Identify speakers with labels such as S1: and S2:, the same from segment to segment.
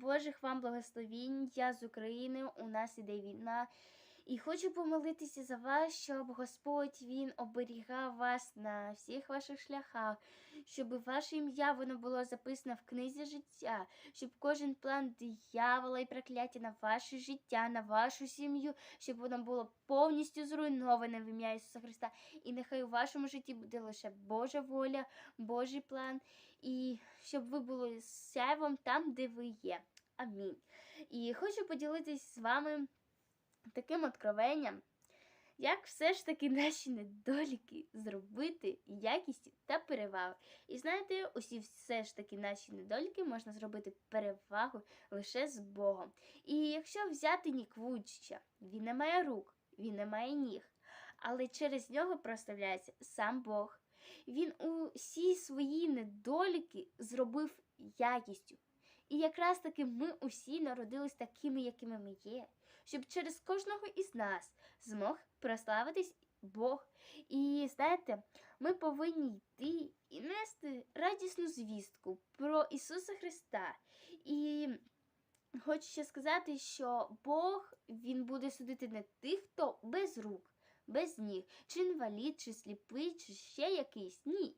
S1: Божих вам благословінь. Я з України. У нас іде війна. І хочу помолитися за вас, щоб Господь Він оберігав вас на всіх ваших шляхах, щоб ваше ім'я воно було записано в книзі життя, щоб кожен план диявола і прокляття на ваше життя, на вашу сім'ю, щоб воно було повністю зруйноване в ім'я Ісуса Христа. І нехай у вашому житті буде лише Божа воля, Божий план, і щоб ви були сяйвом там, де ви є. Амінь. І хочу поділитись з вами таким откровенням, як все ж таки наші недоліки зробити якістю та перевагу. І знаєте, усі все ж таки наші недоліки можна зробити перевагу лише з Богом. І якщо взяти Нік Вуйчича, він не має рук, він не має ніг, але через нього проставляється сам Бог. Він усі свої недоліки зробив якістю. І якраз таки ми усі народились такими, якими ми є, щоб через кожного із нас змог прославитись Бог. І знаєте, ми повинні йти і нести радісну звістку про Ісуса Христа. І хочу ще сказати, що Бог Він буде судити не тих, хто без рук, без ніг, чи інвалід, чи сліпий, чи ще якийсь. Ні.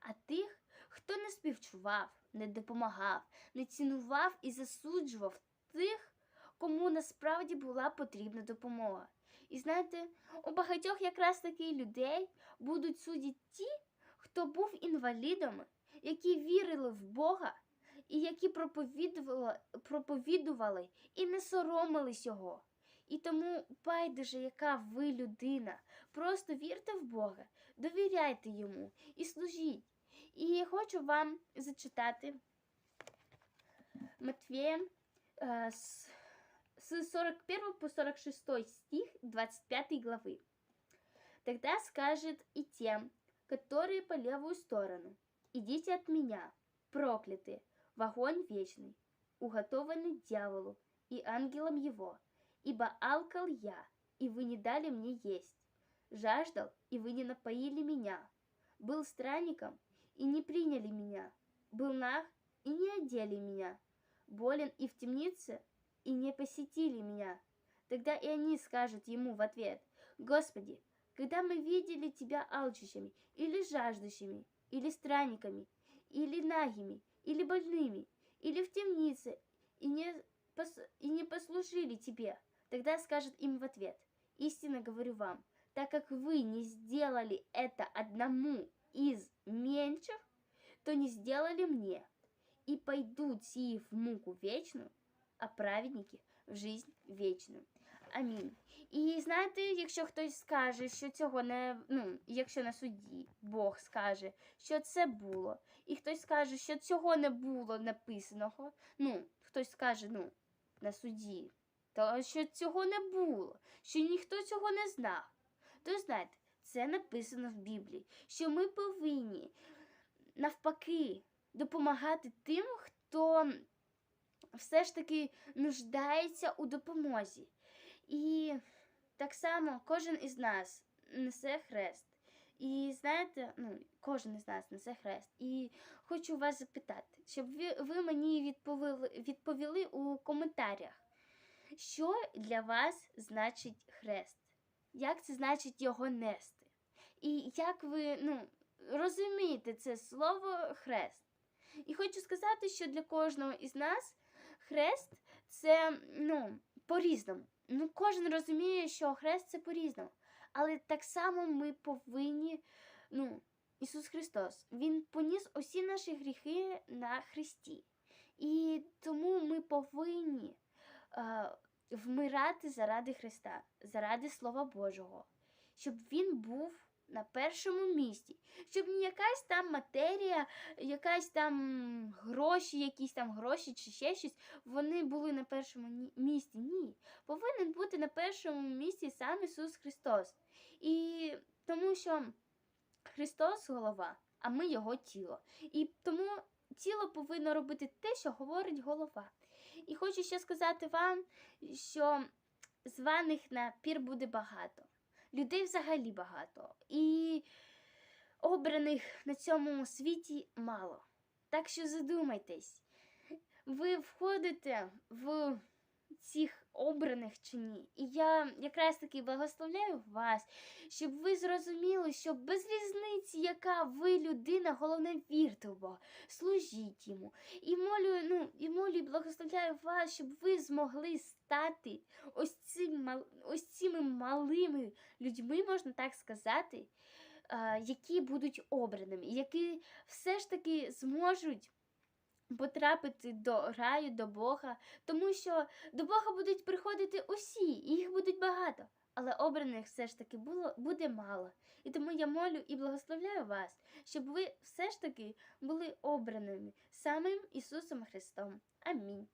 S1: А тих, хто не співчував, не допомагав, не цінував і засуджував тих, кому насправді була потрібна допомога. І знаєте, у багатьох якраз таки людей будуть судити ті, хто був інвалідами, які вірили в Бога і які проповідували, проповідували і не соромились його. І тому байдуже, яка ви людина, просто вірте в Бога, довіряйте йому і служіть. І хочу вам зачитати Матвея э, с, с 41 по 46 стих 25 главы. Тогда скажет и тем, которые по левую сторону, идите от меня, проклятые, в огонь вечный, уготованный дьяволу и ангелам его, ибо алкал я, и вы не дали мне есть, жаждал, и вы не напоили меня, был странником, и не приняли меня, был наг, и не одели меня, болен и в темнице, и не посетили меня. Тогда и они скажут ему в ответ, Господи, когда мы видели Тебя алчущими, или жаждущими, или странниками, или нагими, или больными, или в темнице, и не, пос... и не послужили Тебе, тогда скажет им в ответ, истинно говорю вам, так как вы не сделали это одному из меньших, то не сделали мне, и пойдут сии в муку вечную, а праведники в жизнь вечную. Амінь. І знаєте, якщо хтось скаже, що цього не ну, якщо на суді Бог скаже, що це було, і хтось скаже, що цього не було написаного, ну, хтось скаже, ну, на суді, то що цього не було, що ніхто цього не знав, то знаєте, це написано в Біблії, що ми повинні навпаки допомагати тим, хто все ж таки нуждається у допомозі. І так само кожен із нас несе хрест. І знаєте, ну, кожен із нас несе хрест. І хочу вас запитати, щоб ви, ви мені відповіли, відповіли у коментарях, що для вас значить хрест? Як це значить його нести? І як ви ну, розумієте це слово хрест? І хочу сказати, що для кожного із нас хрест це ну, по-різному. Ну, кожен розуміє, що хрест це по-різному. Але так само ми повинні, ну, Ісус Христос, Він поніс усі наші гріхи на Христі. І тому ми повинні е, вмирати заради Христа, заради Слова Божого, щоб Він був на першому місці, щоб не якась там матерія, якась там гроші, якісь там гроші чи ще щось, вони були на першому місці. Ні. Повинен бути на першому місці сам Ісус Христос. І тому що Христос голова, а ми Його тіло. І тому тіло повинно робити те, що говорить голова. І хочу ще сказати вам, що званих на пір буде багато. Людей взагалі багато. І обраних на цьому світі мало. Так що задумайтесь. ви входите в цих обраних чи ні. І я якраз таки благословляю вас, щоб ви зрозуміли, що без різниці, яка ви людина, головне вірте в Бога, служіть йому. І молю, ну, і молю, благословляю вас, щоб ви змогли стати ось, цим, ось цими малими людьми, можна так сказати, які будуть обраними, які все ж таки зможуть потрапити до раю, до Бога, тому що до Бога будуть приходити усі, і їх будуть багато. Але обраних все ж таки було, буде мало. І тому я молю і благословляю вас, щоб ви все ж таки були обраними самим Ісусом Христом. Амінь.